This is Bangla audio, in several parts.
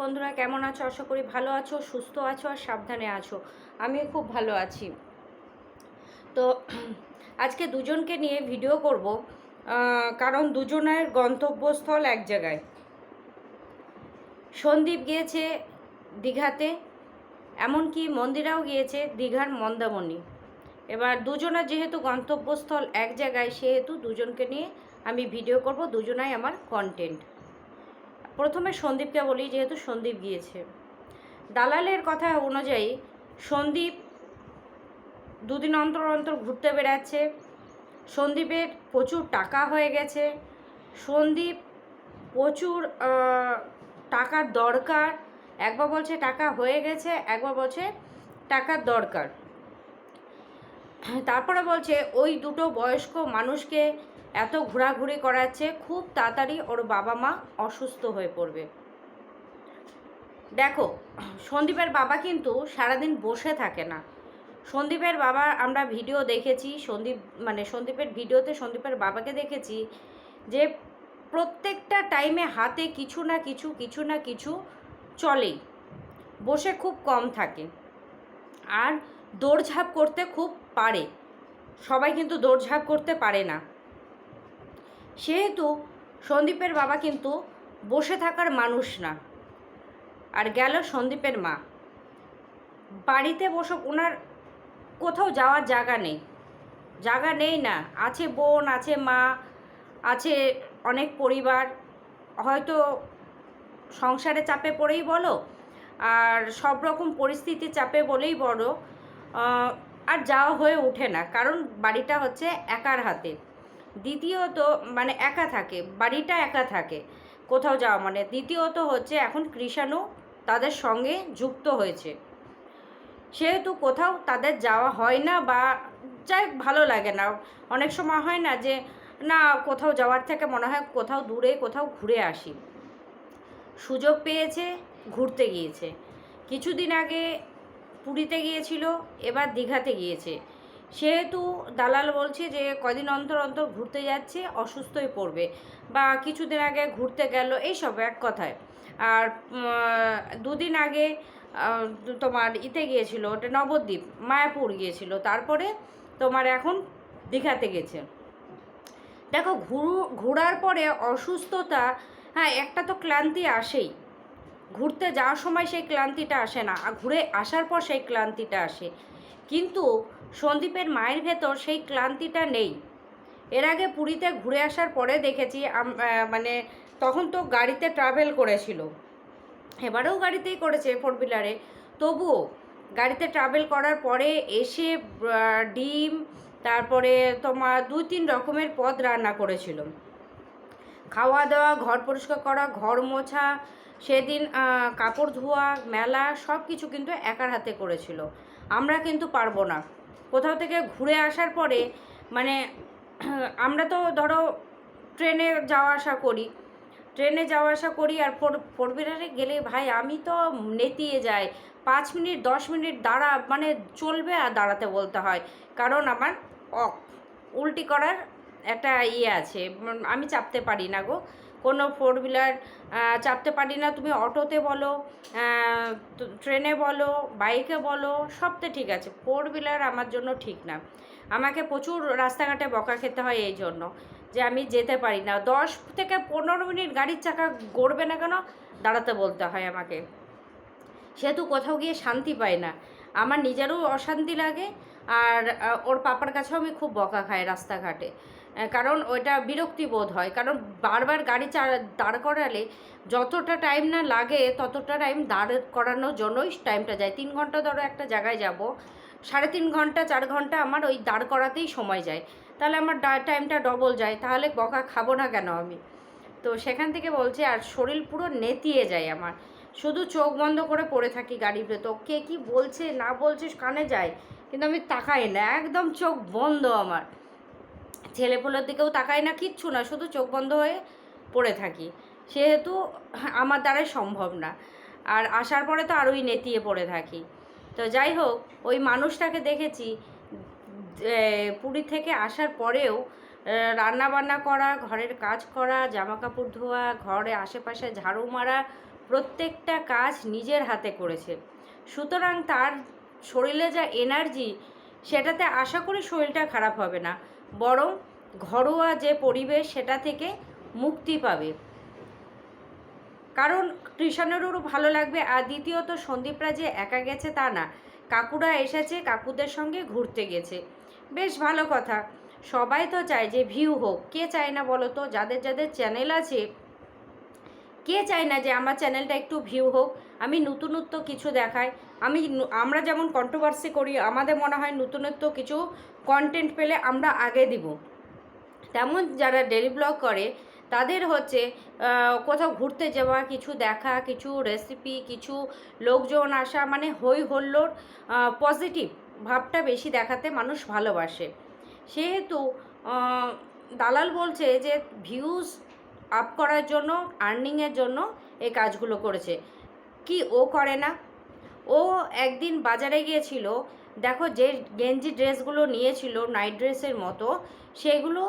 বন্ধুরা, কেমন আছো? আশা করি ভালো আছো, সুস্থ আছো আর সাবধানে আছো। আমি খুব ভালো আছি। তো আজকে দুজনকে নিয়ে ভিডিও করব কারণ দুজনের গন্তব্যস্থল এক জায়গায়। সন্দীপ গিয়েছে দীঘাতে, এমনকি মন্দিরাও গিয়েছে দীঘার মন্দামণি এবার দুজনের যেহেতু গন্তব্যস্থল এক জায়গায়, সেহেতু দুজনকে নিয়ে আমি ভিডিও করব, দুজনাই আমার কন্টেন্ট প্রথমে সন্দীপকে বলি, যেহেতু সন্দীপ গিয়েছে। দালালের কথা অনুযায়ী সন্দীপ দুদিন অন্তর অন্তর ঘুরতে বেড়াচ্ছে। সন্দীপের প্রচুর টাকা হয়ে গেছে। সন্দীপ প্রচুর টাকার দরকার। একবার বলছে টাকা হয়ে গেছে, একবার বলছে টাকার দরকার। তারপরে বলছে ওই দুটো বয়স্ক মানুষকে এত ঘোরাঘুরি করাচ্ছে, খুব তাড়াতাড়ি ওর বাবা মা অসুস্থ হয়ে পড়বে। দেখো, সন্দীপের বাবা কিন্তু সারাদিন বসে থাকে না। সন্দীপের বাবা, আমরা ভিডিও দেখেছি, সন্দীপ মানে সন্দীপের ভিডিওতে সন্দীপের বাবাকে দেখেছি যে প্রত্যেকটা টাইমে হাতে কিছু না কিছু কিছু না কিছু চলেই। বসে খুব কম থাকে। আর দৌড়ঝাঁপ করতে খুব পারে। সবাই কিন্তু দৌড়ঝাঁপ করতে পারে না। সেহেতু সন্দীপের বাবা কিন্তু বসে থাকার মানুষ না। আর গেল সন্দীপের মা। বাড়িতে বসে ওনার কোথাও যাওয়ার জায়গা নেই। জায়গা নেই না। আছে বোন, আছে মা, আছে অনেক পরিবার। হয়তো সংসারে চাপে পড়েই বলো, আর সব রকম পরিস্থিতি চাপে বলেই বলো আর যাওয়া হয়ে ওঠে না। কারণ বাড়িটা হচ্ছে একার হাতে। দ্বিতীয়ত মানে একা থাকে, বাড়িটা একা থাকে, কোথাও যাওয়া মানে। দ্বিতীয়ত হচ্ছে এখন কৃষাণু তাদের সঙ্গে যুক্ত হয়েছে। সেহেতু কোথাও তাদের যাওয়া হয় না বা যাই ভালো লাগে না। অনেক সময় হয় না যে, না কোথাও যাওয়ার থেকে মনে হয় কোথাও দূরে, কোথাও ঘুরে আসি। সুযোগ পেয়েছে, ঘুরতে গিয়েছে। কিছুদিন আগে পুরীতে গিয়েছিল, এবার দীঘাতে গিয়েছে। সেহেতু দালাল বলছে যে কদিন অন্তর অন্তর ঘুরতে যাচ্ছে, অসুস্থই পড়বে বা কিছুদিন আগে ঘুরতে গেল, এইসব এক কথায়। আর দুদিন আগে তোমার ইতে গিয়েছিল, ওটা নবদ্বীপ, মায়াপুর গিয়েছিল, তারপরে তোমার এখন দীঘাতে গেছে। দেখো, ঘুরু, ঘোরার পরে অসুস্থতা হ্যাঁ একটা তো ক্লান্তি আসেই। ঘুরতে যাওয়ার সময় সেই ক্লান্তিটা আসে না, আর ঘুরে আসার পর সেই ক্লান্তিটা আসে। কিন্তু সন্দীপের মায়ের ভেতর সেই ক্লান্তিটা নেই। এর আগে পুরীতে ঘুরে আসার পরে দেখেছি মানে তখন তো গাড়িতে ট্রাভেল করেছিল। এবারেও গাড়িতেই করেছে ফোর হুইলারে তবুও গাড়িতে ট্রাভেল করার পরে এসে ডিম, তারপরে তোমার দুই তিন রকমের পদ রান্না করেছিল। খাওয়া দাওয়া ঘর পরিষ্কার করা, ঘর মোছা, সেদিন কাপড় ধোয়া, মেলা সব কিছু কিন্তু একার হাতে করেছিল। আমরা কিন্তু পারব না। কোথাও থেকে ঘুরে আসার পরে মানে আমরা তো ধরো ট্রেনে যাওয়া আসা করি। ট্রেনে যাওয়া আসা করি আর ফোর ফোর হুইলারে গেলে ভাই আমি তো নেতিয়ে যাই। পাঁচ মিনিট, দশ মিনিট দাঁড়া মানে চলবে আর দাঁড়াতে বলতে হয়। কারণ আমার অফ উল্টি করার একটা ইয়ে আছে আমি চাপতে পারি না গো। কোনো ফোর হুইলার চাপতে পারি না। তুমি অটোতে বলো ট্রেনে বলো বাইকে বলো, সবতে ঠিক আছে। ফোর হুইলার আমার জন্য ঠিক না। আমাকে প্রচুর রাস্তাঘাটে বকা খেতে হয় এই জন্য যে আমি যেতে পারি না। দশ থেকে পনেরো মিনিট গাড়ির চাকা গড়বে না কেন? দাঁড়াতে বলতে হয় আমাকে। সেহেতু কোথাও গিয়ে শান্তি পাই না। আমার নিজেরও অশান্তি লাগে, আর ওর পাপার কাছেও আমি খুব বকা খাই রাস্তাঘাটে। কারণ ওইটা বিরক্তি বোধ হয়। কারণ বারবার গাড়ি চা দাঁড় করালে যতটা টাইম না লাগে, ততটা টাইম দাঁড় করানোর জন্যই টাইমটা যায়। তিন ঘণ্টা ধরো একটা জায়গায় যাব, সাড়ে তিন ঘণ্টা, চার ঘণ্টা আমার ওই দাঁড় করাতেই সময় যায়। তাহলে আমার টাইমটা ডবল যায়, তাহলে বকা খাব না কেন আমি? তো সেখান থেকে বলছে, আর শরীর পুরো নেতিয়ে যায় আমার। শুধু চোখ বন্ধ করে পড়ে থাকি গাড়ির ভেতর। কে কি বলছে, না বলছে, কানে যায়। কিন্তু আমি তাকাই না, একদম চোখ বন্ধ আমার। ছেলেপুলের দিকেও তাকাই না, কিচ্ছু না, শুধু চোখ বন্ধ হয়ে পড়ে থাকি। সেহেতু আমার দ্বারাই সম্ভব না। আর আসার পরে তো আরোই নেতিয়ে পড়ে থাকি। তো যাই হোক, ওই মানুষটাকে দেখেছি পুরী থেকে আসার পরেও রান্না বান্না করা, ঘরের কাজ করা জামা কাপড় ধোয়া, ঘরে আশেপাশে ঝাড়ু মারা, প্রত্যেকটা কাজ নিজের হাতে করেছে। সুতরাং তার শরীরে যা এনার্জি সেটাতে আশা করি শরীরটা খারাপ হবে না। বরং ঘরোয়া যে পরিবেশ সেটা থেকে মুক্তি পাবে। কারণ কৃষণেরও ভালো লাগবে। আর দ্বিতীয়ত সন্দীপরা যে একা গেছে তা না। কাকুরা এসেছে, কাকুদের সঙ্গে ঘুরতে গেছে। বেশ ভালো কথা। সবাই তো চায় যে ভিউ হোক। কে চায় না বলো তো যাদের যাদের চ্যানেল আছে কে চায় না যে আমার চ্যানেলটা একটু ভিউ হোক? আমি নতুনত্ব কিছু দেখাই। আমি আমরা যেমন কন্ট্রোভার্সি করি, আমাদের মনে হয় নতুনত্ব কিছু কন্টেন্ট পেলে আমরা আগে দিব। তেমন যারা ডেলি ব্লগ করে, তাদের হচ্ছে কোথাও ঘুরতে যাওয়া, কিছু দেখা, কিছু রেসিপি কিছু লোকজন আসা মানে হই হল্লোর পজিটিভ ভাবটা বেশি দেখাতে মানুষ ভালোবাসে। সেহেতু দালাল বলছে যে ভিউজ আপ করার জন্য আর্নিংয়ের জন্য এই কাজগুলো করেছে। কি ও করে না? ও একদিন বাজারে গিয়েছিল, দেখো যে গেঞ্জি ড্রেসগুলো নিয়েছিল নাইট ড্রেসের মতো, সেগুলো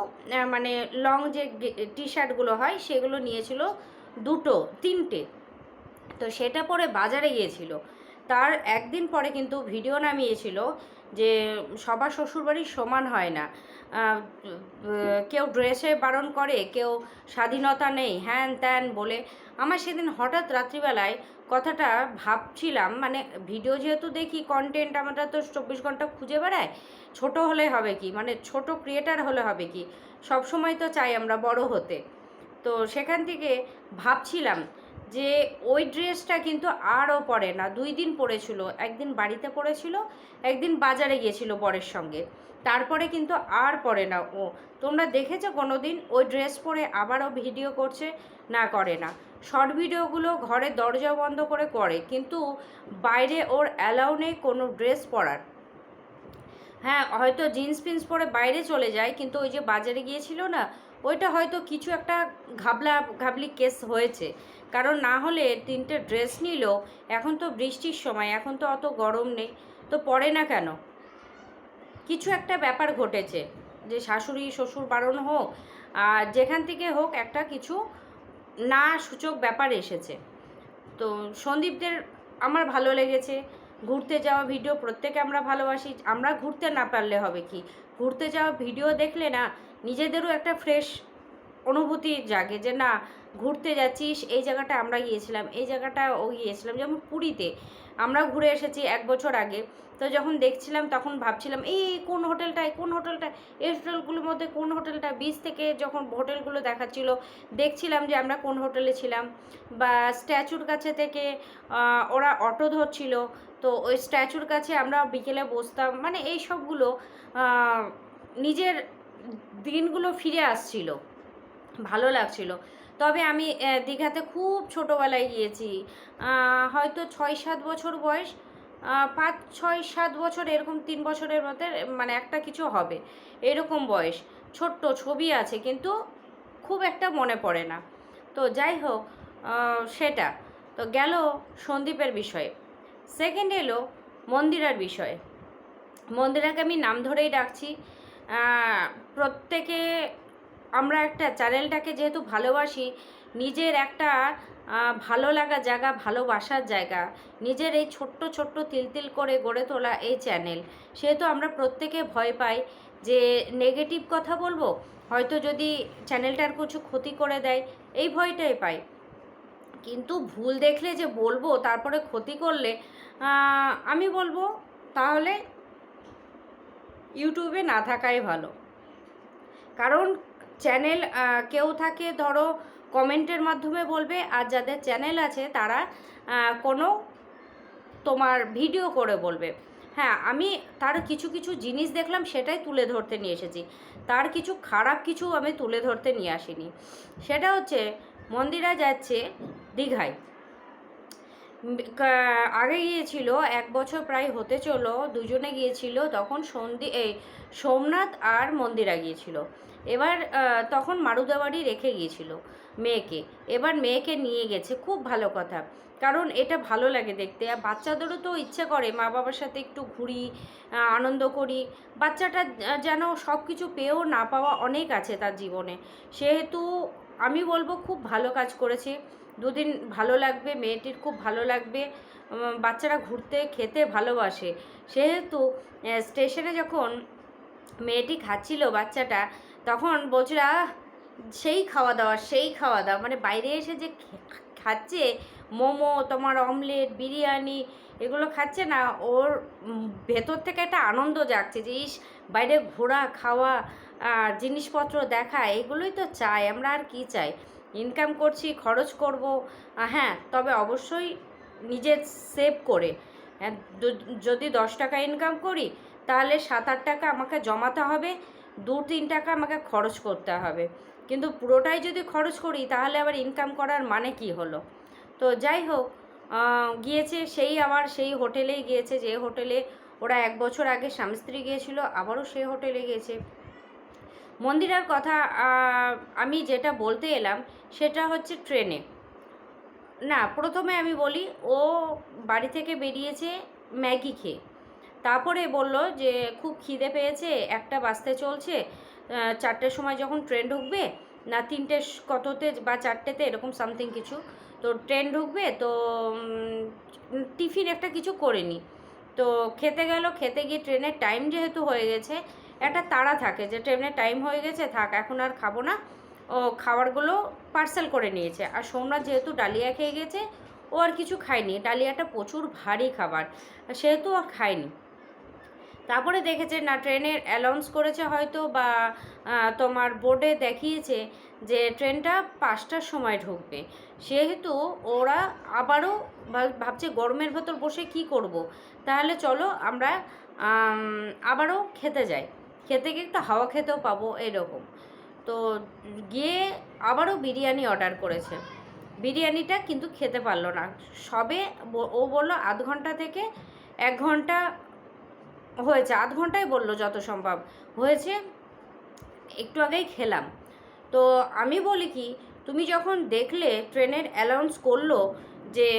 মানে লং যে টি শার্টগুলো হয়, সেগুলো নিয়েছিল দুটো, তিনটে। তো সেটা পরে বাজারে গিয়েছিল। তার একদিন পরে কিন্তু ভিডিও নামিয়েছিল যে সবার শ্বশুরবাড়ি সমান হয় না। কেউ ড্রেসে বারণ করে, কেউ স্বাধীনতা নেই, হ্যান ত্যান বলে। আমার সেদিন হঠাৎ রাত্রিবেলায় কথাটা ভাবছিলাম মানে ভিডিও যেহেতু দেখি কন্টেন্ট আমরা তো চব্বিশ ঘণ্টা খুঁজে বেড়াই ছোট হলে হবে কি? মানে ছোট ক্রিয়েটার হলে হবে কি? সব সময় তো চাই আমরা বড় হতে। তো সেখান থেকে ভাবছিলাম যে ওই ড্রেসটা কিন্তু আরও পরে না, দুই দিন পরেছিল একদিন বাড়িতে পরেছিল একদিন বাজারে গিয়েছিল বরের সঙ্গে। তারপরে কিন্তু আর পরে না ও। তোমরা দেখেছ কোনো দিন ওই ড্রেস পরে আবারও ভিডিও করছে না করে না? শর্ট ভিডিওগুলো ঘরে দরজা বন্ধ করে করে, কিন্তু বাইরে ওর অ্যালাউ নেই কোনো ড্রেস পরার। হ্যাঁ হয়তো জিন্স পিন্স পরে বাইরে চলে যায়, কিন্তু ওই যে বাজারে গিয়েছিল না ওইটা হয়তো কিছু একটা ঘাবলা, ঘাবলি কেস হয়েছে। কারণ না হলে তিনটে ড্রেস নিল, এখন তো বৃষ্টির সময়, এখন তো অত গরম নেই, তো পড়ে না কেন? কিছু একটা ব্যাপার ঘটেছে, যে শাশুড়ি, শ্বশুর বারণ হোক, আর যেখান থেকে হোক একটা কিছু না সূচক ব্যাপার এসেছে। তো সন্দীপদের আমার ভালো লেগেছে, ঘুরতে যাওয়া ভিডিও প্রত্যেকে আমরা ভালোবাসি, আমরা ঘুরতে না পারলে হবে কি? ঘুরতে যাওয়া ভিডিও দেখলে না নিজেদেরও একটা ফ্রেশ অনুভূতি জাগে যে না, ঘুরতে যাচ্ছিস, এই জায়গাটা আমরা গিয়েছিলাম, এই জায়গাটা ও গিয়েছিলাম। যেমন পুরীতে আমরা ঘুরে এসেছি এক বছর আগে, তো যখন দেখছিলাম তখন ভাবছিলাম, এই কোন হোটেলটায়, কোন হোটেলটা এই হোটেলগুলোর মধ্যে কোন হোটেলটা? বিচ থেকে যখন হোটেলগুলো দেখাচ্ছিল, দেখছিলাম যে আমরা কোন হোটেলে ছিলাম। বা স্ট্যাচুর কাছে থেকে ওরা অটো ধরছিল, তো ওই স্ট্যাচুর কাছে আমরা বিকেলে বসতাম। মানে এই সবগুলো নিজের দিনগুলো ফিরে আসছিল, ভালো লাগছিল। তবে আমি দীঘাতে খুব ছোটোবেলায় গিয়েছি। হয়তো ছয় সাত বছর বয়স পাঁচ, ছয় সাত বছর এরকম তিন বছরের মধ্যে মানে একটা কিছু হবে। এরকম বয়স, ছোট্ট ছবি আছে কিন্তু খুব একটা মনে পড়ে না। তো যাই হোক সেটা। তো গেল সন্দীপের বিষয়ে। সেকেন্ড এলো মন্দিরার বিষয়ে। মন্দিরাকে আমি নাম ধরেই ডাকছি। প্রত্যেকে আমরা একটা চ্যানেলটাকে যেহেতু ভালোবাসি, নিজের একটা ভালো লাগা জায়গা, ভালোবাসার জায়গা, নিজের এই ছোট্ট ছোট্ট তিল তিল করে গড়ে তোলা এই চ্যানেল, সেহেতু আমরা প্রত্যেকে ভয় পাই যে নেগেটিভ কথা বলব, হয়তো যদি চ্যানেলটার কিছু ক্ষতি করে দেয়, এই ভয়টাই পাই। কিন্তু ভুল দেখলে যে বলব, তারপরে ক্ষতি করলে আমি বলব তাহলে ইউটিউবে না থাকাই ভালো। কারণ চ্যানেল কেউ থাকে ধরো কমেন্টের মাধ্যমে বলবে, আর যাদের চ্যানেল আছে তারা কোনো তোমার ভিডিও করে বলবে। হ্যাঁ আমি তার কিছু কিছু জিনিস দেখলাম, সেটাই তুলে ধরতে নিয়ে এসেছি। তার কিছু খারাপ কিছু আমি তুলে ধরতে নিয়ে আসিনি। সেটা হচ্ছে, মন্দিরা যাচ্ছে দীঘায়। আগে গিয়েছিল, এক বছর প্রায় হতে চলো দুজনে গিয়েছিল, তখন সন্ধি, এই সোমনাথ আর মন্দিরা গিয়েছিল। এবার তখন মারুদাবাড়ি রেখে গিয়েছিল মেয়েকে। এবার মেয়েকে নিয়ে গেছে, খুব ভালো কথা। কারণ এটা ভালো লাগে দেখতে। আর বাচ্চাদেরও তো ইচ্ছে করে মা বাবার সাথে একটু ঘুরি আনন্দ করি। বাচ্চাটা যেন সব কিছু পেয়েও না পাওয়া অনেক আছে তার জীবনে। সেহেতু আমি বলব খুব ভালো কাজ করেছে। দুদিন ভালো লাগবে, মেয়েটির খুব ভালো লাগবে। বাচ্চারা ঘুরতে, খেতে ভালোবাসে। সেহেতু স্টেশনে যখন মেয়েটি খাচ্ছিল বাচ্চাটা তখন বলছিল সেই খাওয়া দাওয়া, সেই খাওয়া দাওয়া। মানে বাইরে এসে যে খাচ্ছে, মোমো, তোমার অমলেট, বিরিয়ানি, এগুলো খাচ্ছে না, ওর ভেতর থেকে একটা আনন্দ জাগছে যে, ইস, বাইরে ঘোরা, খাওয়া জিনিসপত্র দেখা, এগুলোই তো চাই, আমরা আর কি চাই? ইনকাম করছি, খরচ করব। হ্যাঁ তবে অবশ্যই নিজের সেভ করে। যদি দশ টাকা ইনকাম করি, তাহলে সাত আট টাকা আমাকে জমাতে হবে। দু তিন টাকা আমাকে খরচ করতে হবে। কিন্তু পুরোটাই যদি খরচ করি, তাহলে আবার ইনকাম করার মানে কি হলো? তো যাই হোক গিয়েছে সেই আবার সেই হোটেলেই গিয়েছে। যে হোটেলে ওরা এক বছর আগে স্বামী গিয়েছিল, আবারও সেই হোটেলে গিয়েছে। মন্দিরের কথা আমি যেটা বলতে এলাম, সেটা হচ্ছে ট্রেনে। না, প্রথমে আমি বলি, ও বাড়ি থেকে বেরিয়েছে ম্যাগি খেয়ে। তারপরে বলল যে, খুব খিদে পেয়েছে, একটা বাজতে চলছে। চারটের সময় যখন ট্রেন ঢুকবে, না তিনটে কততে বা চারটেতে, এরকম সামথিং কিছু, তো ট্রেন ঢুকবে, তো টিফিন একটা কিছু করে নি। তো খেতে গেল, খেতে গিয়ে ট্রেনের টাইম যেহেতু হয়ে গেছে, একটা তাড়া থাকে যে, ট্রেনের টাইম হয়ে গেছে, থাক, এখন আর খাব না। ও খাবারগুলো পার্সেল করে নিয়েছে। আর সোমনাথ যেহেতু ডালিয়া খেয়ে গেছে, ও আর কিছু খায়নি। ডালিয়াটা প্রচুর ভারী খাবার সেহেতু আর খায়নি। তারপরে দেখেছে, না, ট্রেনের অ্যালাউন্স করেছে হয়তো বা তোমার বোর্ডে দেখিয়েছে যে ট্রেনটা পাঁচটার সময় ঢুকবে। সেহেতু ওরা আবারও ভাব- ভাবছে গরমের ভেতর বসে কি করব। তাহলে চলো আমরা আবারও খেতে যাই। খেতে গিয়ে একটু হাওয়া খেতেও পাবো এরকম। তো গিয়ে আবারও বিরিয়ানি অর্ডার করেছে। বিরিয়ানিটা কিন্তু খেতে পারল না। সবে ও বলল আধ ঘণ্টা থেকে এক ঘণ্টা হয়েছে, আধ ঘন্টাই বলল যত সম্ভব। হয়েছে, একটু আগেই খেলাম। তো আমি বলি কি, তুমি যখন দেখলে ট্রেনের অ্যালাউন্স করল যে,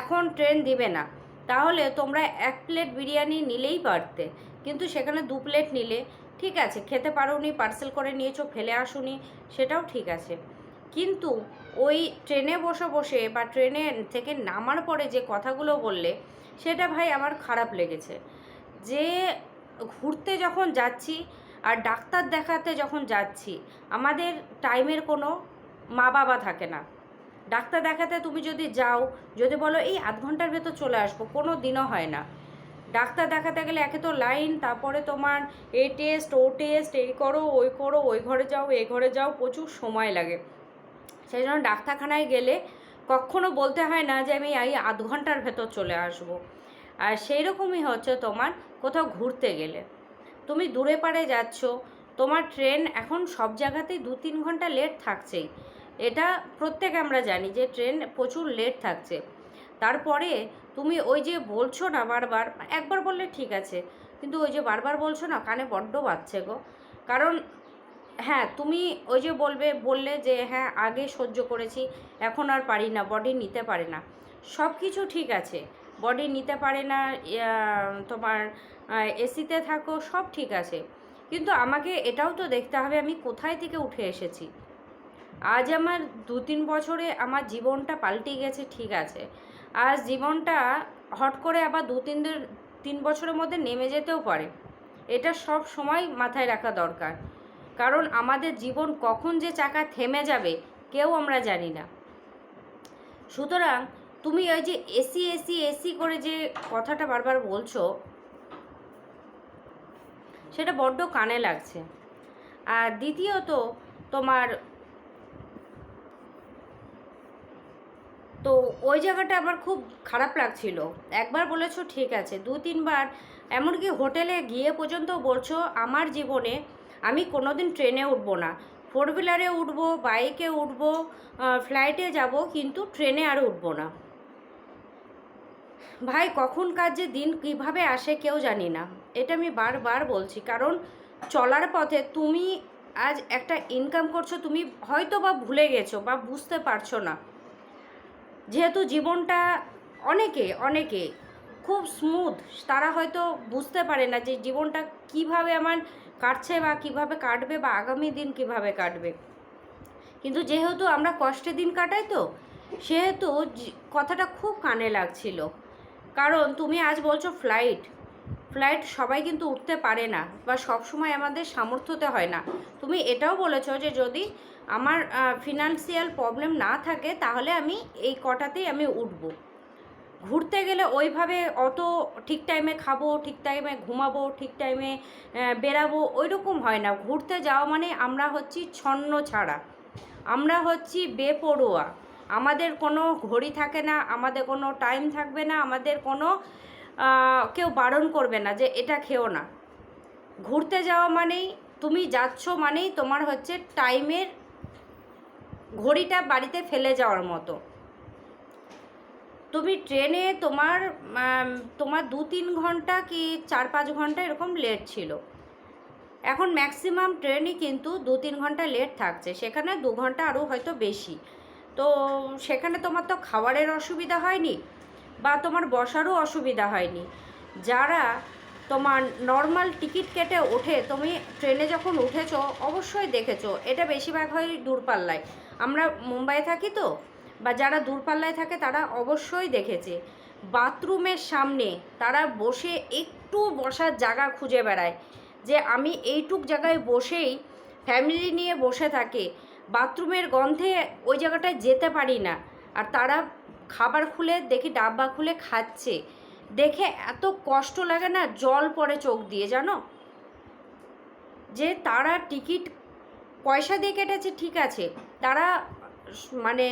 এখন ট্রেন দিবে না, তাহলে তোমরা এক প্লেট বিরিয়ানি নিলেই পারতে। কিন্তু সেখানে দু প্লেট নিলে, ঠিক আছে, খেতে পারোনি পার্সেল করে নিয়েছো, ফেলে আসুনি, সেটাও ঠিক আছে। কিন্তু ওই ট্রেনে বসে বসে বা ট্রেনে থেকে নামার পরে যে কথাগুলো বললে, সেটা ভাই আমার খারাপ লেগেছে। যে ঘুরতে যখন যাচ্ছি আর ডাক্তার দেখাতে যখন যাচ্ছি, আমাদের টাইমের কোনো মা বাবা থাকে না। ডাক্তার দেখাতে তুমি যদি যাও, যদি বলো, এই আধ ঘণ্টার ভেতর চলে আসব, কোনো দিনও হয় না। ডাক্তার দেখাতে গেলে একে তো লাইন, তারপরে তোমার এ টেস্ট, ও টেস্ট, এই করো, ওই করো, ওই ঘরে যাও এই ঘরে যাও, প্রচুর সময় লাগে। সেই জন্য ডাক্তারখানায় গেলে কখনো বলতে হয় না যে, আমি এই আধ ঘণ্টার ভেতর চলে আসব। আর সেই রকমই হচ্ছে তোমার কোথাও ঘুরতে গেলে। তুমি দূরে পাড়ে যাচ্ছ, তোমার ট্রেন এখন সব জায়গাতেই দু তিন ঘণ্টা লেট থাকছেই। এটা প্রত্যেক আমরা জানি যে ট্রেন প্রচুর লেট থাকছে। তারপরে তুমি ওই যে বলছো না বারবার, একবার বললে ঠিক আছে, কিন্তু ওই যে বারবার বলছো না কানে বড্ড বাজছে গো। কারণ হ্যাঁ তুমি ওই যে বলবে, বললে যে হ্যাঁ আগে সহ্য করেছি, এখন আর পারি না বডি নিতে পারে না। সব কিছু ঠিক আছে বডি নিতে পারে না তোমার এসিতে থাকো, সব ঠিক আছে। কিন্তু আমাকে এটাও তো দেখতে হবে আমি কোথায় থেকে উঠে এসেছি। আজ আমার দু তিন বছরে আমার জীবনটা পাল্টে গেছে, ঠিক আছে। আজ জীবনটা হট করে আবার দু তিন তিন বছরের মধ্যে নেমে যেতেও পারে। এটা সব সময় মাথায় রাখা দরকার। কারণ আমাদের জীবন কখন যে চাকা থেমে যাবে, কেউ আমরা জানি না। সুতরাং তুমি ওই যে এসি এসি এসি করে যে কথাটা বারবার বলছো, সেটা বড্ড কানে লাগছে। আর দ্বিতীয়ত, তোমার তো ওই জায়গাটা আমার খুব খারাপ লাগছিল। একবার বলেছ, ঠিক আছে। দু, তিনবার, এমনকি হোটেলে গিয়ে পর্যন্ত বলছো, আমার জীবনে আমি কোনোদিন ট্রেনে উঠবো না। ফোর হুইলারে উঠবো, বাইকে উঠবো ফ্লাইটে যাব, কিন্তু ট্রেনে আর উঠবো না। ভাই কখন যে দিন কীভাবে আসে কেউ জানি না। এটা আমি বারবার বলছি, কারণ চলার পথে তুমি আজ একটা ইনকাম করছ, তুমি হয়তো বা ভুলে গেছো বা বুঝতে পারছ না। যেহেতু জীবনটা অনেকে অনেকে খুব স্মুথ তারা হয়তো বুঝতে পারে না যে জীবনটা কীভাবে আমার কাটছে বা কীভাবে কাটবে বা আগামী দিন কীভাবে কাটবে। কিন্তু যেহেতু আমরা কষ্টে দিন কাটাই তো, সেহেতু কথাটা খুব কানে লাগছিল। কারণ তুমি আজ বলছো ফ্লাইট ফ্লাইট সবাই কিন্তু উঠতে পারে না বা সব সময় আমাদের সামর্থ্যতে হয় না। তুমি এটাও বলেছ যে যদি আমার ফিনান্সিয়াল প্রবলেম না থাকে, তাহলে আমি এই কটাতেই আমি উঠবো। ঘুরতে গেলে ওইভাবে অত ঠিক টাইমে খাব, ঠিক টাইমে ঘুমাবো, ঠিক টাইমে বেরাবো ওই রকম হয় না। ঘুরতে যাওয়া মানে আমরা হচ্ছি ছন্ন ছাড়া। আমরা হচ্ছি বেপরোয়া। আমাদের কোনো ঘড়ি থাকে না, আমাদের কোনো টাইম থাকবে না, আমাদের কোনো কেউ বারণ করবে না যে এটা খেও না। ঘুরতে যাওয়া মানেই তুমি যাচ্ছ মানেই তোমার হচ্ছে টাইমের ঘড়িটা বাড়িতে ফেলে যাওয়ার মতো। তুমি ট্রেনে তোমার তোমার দু তিন ঘণ্টা কি চার পাঁচ ঘণ্টা এরকম লেট ছিল। এখন ম্যাক্সিমাম ট্রেনই কিন্তু দু তিন ঘণ্টা লেট থাকছে, সেখানে দু ঘণ্টা আরও হয়তো বেশি। তো সেখানে তোমার তো খাবারের অসুবিধা হয়নি বা তোমার বসারও অসুবিধা হয়নি। যারা তোমার নর্মাল টিকিট কেটে ওঠে, তুমি ট্রেনে যখন উঠেছ, অবশ্যই দেখেছ, এটা বেশিরভাগ হয় দূরপাল্লায়। আমরা মুম্বাইয়ে থাকি তো, বা যারা দূরপাল্লায় থাকে তারা অবশ্যই দেখেছে। বাথরুমের সামনে তারা বসে একটু বসার জায়গা খুঁজে বেড়ায়। যে আমি এইটুক জায়গায় বসেই ফ্যামিলি নিয়ে বসে থাকে। বাথরুমের গন্ধে ওই জায়গাটায় যেতে পারি না। আর তারা খাবার খুলে দেখি, ডাব্বা খুলে খাচ্ছে। দেখে এত কষ্ট লাগে না, জল পড়ে চোখ দিয়ে, জানো? যে তারা টিকিট পয়সা দিয়ে কেটেছে, ঠিক আছে। তারা মানে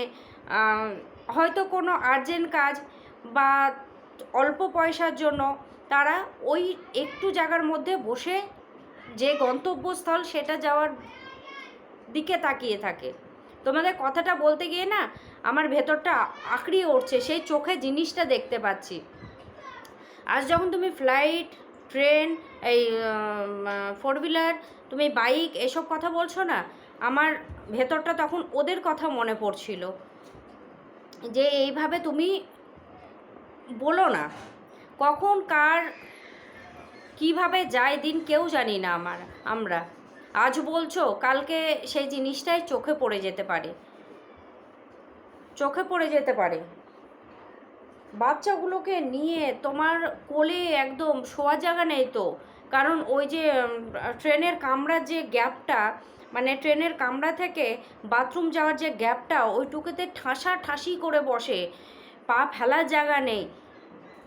হয়তো কোনো আর্জেন্ট কাজ বা অল্প পয়সার জন্য তারা ওই একটু জায়গার মধ্যে বসে যে গন্তব্যস্থল সেটা যাওয়ার দিকে তাকিয়ে থাকে। তোমাদের কথাটা বলতে গিয়ে না আমার ভেতরটা আঁকড়িয়ে উঠছে, সেই চোখে জিনিসটা দেখতে পাচ্ছি। আজ যখন তুমি ফ্লাইট, ট্রেন, এই ফোর হুইলার, তুমি বাইক, এসব কথা বলছো না, আমার ভেতরটা তখন ওদের কথা মনে পড়ছিল। যে এইভাবে তুমি বলো না, কখন, কার, কীভাবে যায় দিন কেউ জানি না আমার, আমরা। আজ বলছো, কালকে সেই জিনিসটাই চোখে পড়ে যেতে পারে। চোখে পড়ে যেতে পারে। বাচ্চাগুলোকে নিয়ে তোমার কোলে একদম শোয়া জায়গা নেই তো। কারণ ওই যে ট্রেনের কামরার যে গ্যাপটা মানে ট্রেনের কামরা থেকে বাথরুম যাওয়ার যে গ্যাপটা, ওইটুকুতে ঠাসা ঠাসি করে বসে। পা ফেলার জায়গা নেই।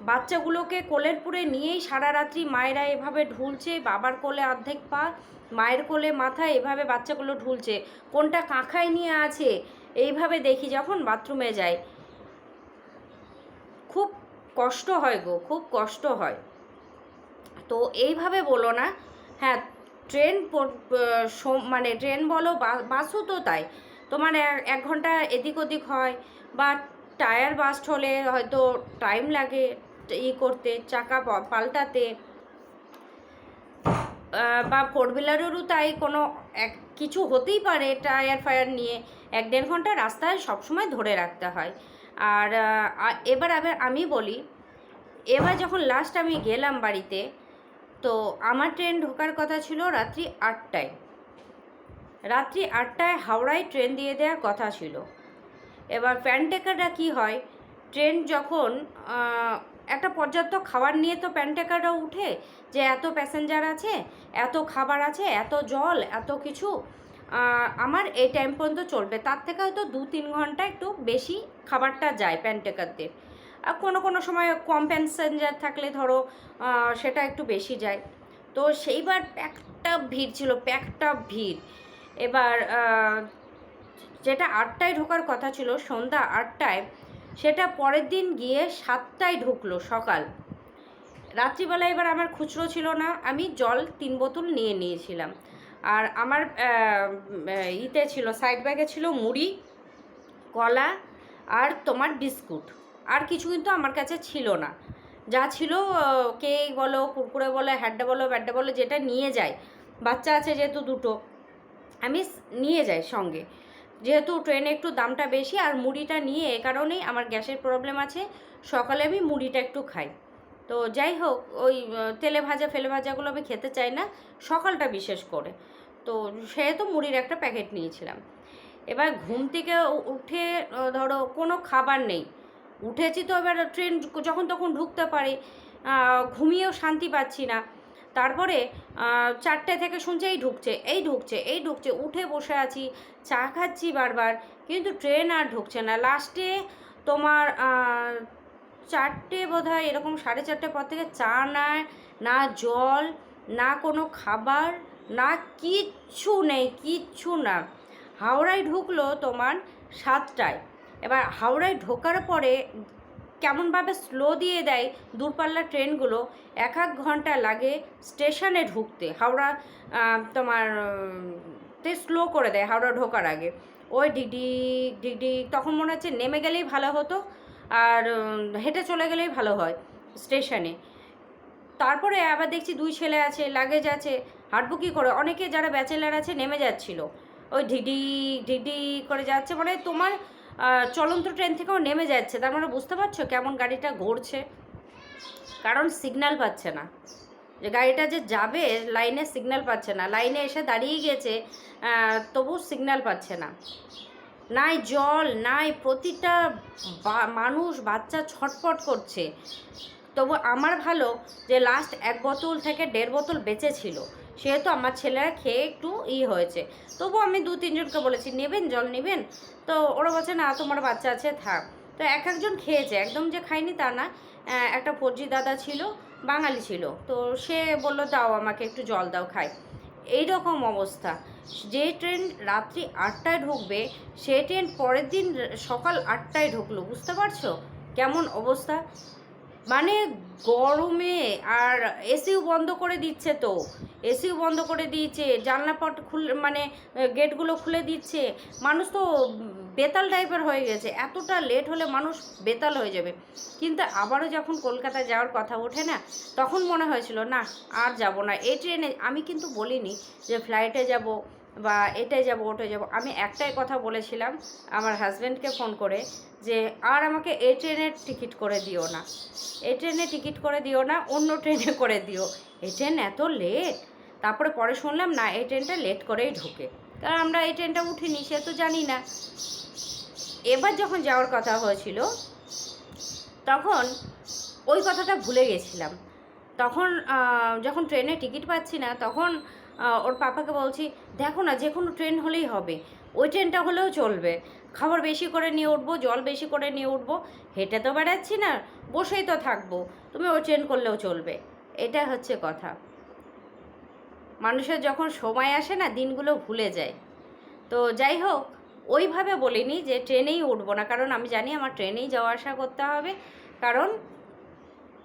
বাচ্চাগুলোকে কোলের পুরে নিয়েই সারা রাত্রি মায়েরা এভাবে ঢুলছে, বাবার কোলে অর্ধেক পা, মায়ের কোলে মাথা, এভাবে বাচ্চাগুলো ঢুলছে। কোনটা কাঁখায় নিয়ে আছে? এইভাবে দেখি যখন বাথরুমে যায় খুব কষ্ট হয় গো, খুব কষ্ট হয়। তো এইভাবে বলো না। হ্যাঁ ট্রেন মানে ট্রেন বলো বাসও তো তাই। তোমার এক- এক ঘণ্টা এদিক ওদিক হয়, বা টায়ার বাস্ট হলে হয়তো টাইম লাগে। ই করতে, চাকা পাল্টাতে বা ফোর হুইলারেরও তাই কোনো এক, কিছু হতেই পারে টায়ার ফায়ার নিয়ে। এক দেড় ঘণ্টা রাস্তায় সবসময় ধরে রাখতে হয়। আর এবার আবার আমি বলি, এবার যখন লাস্ট আমি গেলাম বাড়িতে, তো আমার ট্রেন ঢোকার কথা ছিল রাত্রি আটটায়। রাত্রি আটটায় হাওড়ায় ট্রেন দিয়ে দেওয়ার কথা ছিল। এবার প্যান্টেকাররা কি হয় ট্রেন যখন একটা পর্যাপ্ত খাবার নিয়ে তো প্যান্টেকাররা উঠে যে এত প্যাসেঞ্জার আছে, এত খাবার আছে, এত জল, এত কিছু আমার এই টাইম পর্যন্ত চলবে। তার থেকে হয়তো দু তিন ঘণ্টা একটু বেশি খাবারটা যায় প্যান্টেকারদের। আর কোনো কোনো সময় কম প্যাসেঞ্জার থাকলে ধরো সেটা একটু বেশি যায়। তো সেইবার প্যাকটা ভিড় ছিল প্যাকটা ভিড়। এবার যেটা আটটায় ঢোকার কথা ছিল, সন্ধ্যা আটটায় সেটা পরের দিন গিয়ে সাতটায় ঢুকলো সকাল। রাত্রিবেলা এবার আমার খুচরো ছিল না, আমি জল তিন বোতল নিয়ে নিয়েছিলাম। আর আমার ইতে ছিল সাইড ব্যাগে ছিল মুড়ি, কলা আর তোমার বিস্কুট। আর কিছু কিন্তু আমার কাছে ছিল না। যা ছিল কেক বলো, কুরকুরে বলো, হ্যাড্ডা বলো, ব্যাড্ডা বলো, যেটা নিয়ে যায়। বাচ্চা আছে যেহেতু দুটো, আমি নিয়ে যাই সঙ্গে। যেহেতু ট্রেনে একটু দামটা বেশি আর মুড়িটা নিয়ে এ কারণেই আমার গ্যাসের প্রবলেম আছে, সকালে আমি মুড়িটা একটু খাই। তো যাই হোক, ওই তেলে ভাজা, ফেলে ভাজাগুলো আমি খেতে চাই না, সকালটা বিশেষ করে। তো সেহেতু মুড়ির একটা প্যাকেট নিয়েছিলাম। এবার ঘুম থেকে উঠে ধরো কোনো খাবার নেই, উঠেছি তো এবার ট্রেন যখন তখন ঢুকতে পারে ঘুমিয়েও শান্তি পাচ্ছি না। তারপরে চারটে থেকে শুনছে এই ঢুকছে এই ঢুকছে এই ঢুকছে, উঠে বসে আছি, চা খাচ্ছি বারবার, কিন্তু ট্রেন আর ঢুকছে না। লাস্টে তোমার চারটে বোধ হয় এরকম সাড়ে চারটে পর থেকে চা নেয় না জল, না কোনো খাবার, না কিচ্ছু নেই, কিচ্ছু না। হাওড়ায় ঢুকলো তোমার সাতটায়। এবার হাওড়ায় ঢোকার পরে কেমনভাবে স্লো দিয়ে দেয় দূরপাল্লার ট্রেনগুলো, এক এক ঘণ্টা লাগে স্টেশনে ঢুকতে। হাওড়া তোমার তে স্লো করে দেয় হাওড়া ঢোকার আগে। ওই ডিডি ডিডি তখন মনে হচ্ছে নেমে গেলেই ভালো হতো আর হেঁটে চলে গেলেই ভালো হয় স্টেশনে। তারপরে আবার দেখছি দুই ছেলে আছে, লাগেজ আছে, হাঁটবো কী করে? অনেকে যারা ব্যাচেলার আছে নেমে যাচ্ছিল। ওই ঢিডি ঢিডি করে যাচ্ছে। মানে তোমার চলন্ত ট্রেন থেকেও নেমে যাচ্ছে। তার মানে বুঝতে পারছ কেমন গাড়িটা ঘুরছে? কারণ সিগন্যাল পাচ্ছে না। যে গাড়িটা যে যাবে লাইনে সিগন্যাল পাচ্ছে না। লাইনে এসে দাঁড়িয়ে গেছে তবু সিগন্যাল পাচ্ছে না। নাই জল, নাই প্রতিটা মানুষ, বাচ্চা ছটফট করছে। তবু আমার ভালো যে লাস্ট এক বোতল থেকে দেড় বোতল বেঁচে ছিল। সেহেতু আমার ছেলেরা খেয়ে একটু ই হয়েছে। তবু আমি দু তিনজনকে বলেছি, নেবেন জল, নেবেন? তো ওরা বলছে, না, তোমার বাচ্চা আছে, থাক। তো এক একজন খেয়েছে, একদম যে খায়নি তা না। একটা ফর্জি দাদা ছিল, বাঙালি ছিল। তো সে বলল, দাও আমাকে একটু জল দাও, খাই। এই রকম অবস্থা। যে ট্রেন রাত্রি আটটায় ঢুকবে, সে ট্রেন পরের দিন সকাল আটটায় ঢুকলো, বুঝতে পারছ? কেমন অবস্থা? মানে গরমে আর এসিও বন্ধ করে দিচ্ছে তো। এসিও বন্ধ করে দিয়েছে জানলাপট খুলে মানে গেটগুলো খুলে দিচ্ছে। মানুষ তো বেতাল টাইপের হয়ে গেছে, এতটা লেট হলে মানুষ বেতাল হয়ে যাবে। কিন্তু আবারও যখন কলকাতা যাওয়ার কথা ওঠে না, তখন মনে হয়েছিল, না, আর যাব না। এই ট্রেনে আমি কিন্তু বলিনি যে ফ্লাইটে যাব বা এটাই যাব, ওটাই যাব। আমি একটাই কথা বলেছিলাম আমার হাজব্যান্ডকে ফোন করে যে, আর আমাকে এই ট্রেনের টিকিট করে দিও না। এই ট্রেনে টিকিট করে দিও না, অন্য ট্রেনে করে দিও। এই ট্রেন এত লেট তারপরে পরে শুনলাম, না, এই ট্রেনটা লেট করেই ঢোকে। কারণ আমরা এই ট্রেনটা উঠিনি, সে তো জানি না। এবার যখন যাওয়ার কথা হয়েছিল, তখন ওই কথাটা ভুলে গেছিলাম। তখন যখন ট্রেনে টিকিট পাচ্ছি না, তখন ওর পাপাকে বলছি, দেখো না যে কোনো ট্রেন হলেই হবে। ওই ট্রেনটা হলেও চলবে। খাবার বেশি করে নিয়ে উঠবো, জল বেশি করে নিয়ে উঠবো। হেঁটে তো বেড়াচ্ছি না, বসেই তো থাকব। তুমি ওই ট্রেন করলেও চলবে। এটা হচ্ছে কথা। মানুষের যখন সময় আসে না, দিনগুলো ভুলে যায়। তো যাই হোক, ওইভাবে বলিনি যে ট্রেনেই উঠবো না। কারণ আমি জানি আমার ট্রেনেই যাওয়া আসা করতে হবে। কারণ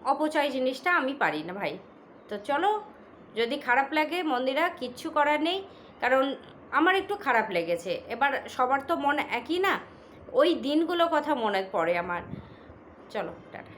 অপচয় জিনিসটা আমি পারি না ভাই। তো চলো যদি খারাপ লাগে মন্দিরা, কিচ্ছু করার নেই। কারণ আমার একটু খারাপ লেগেছে। এবার সবার তো মন একই না? ওই দিনগুলো কথা মনে পড়ে আমার। চলো, টাটা।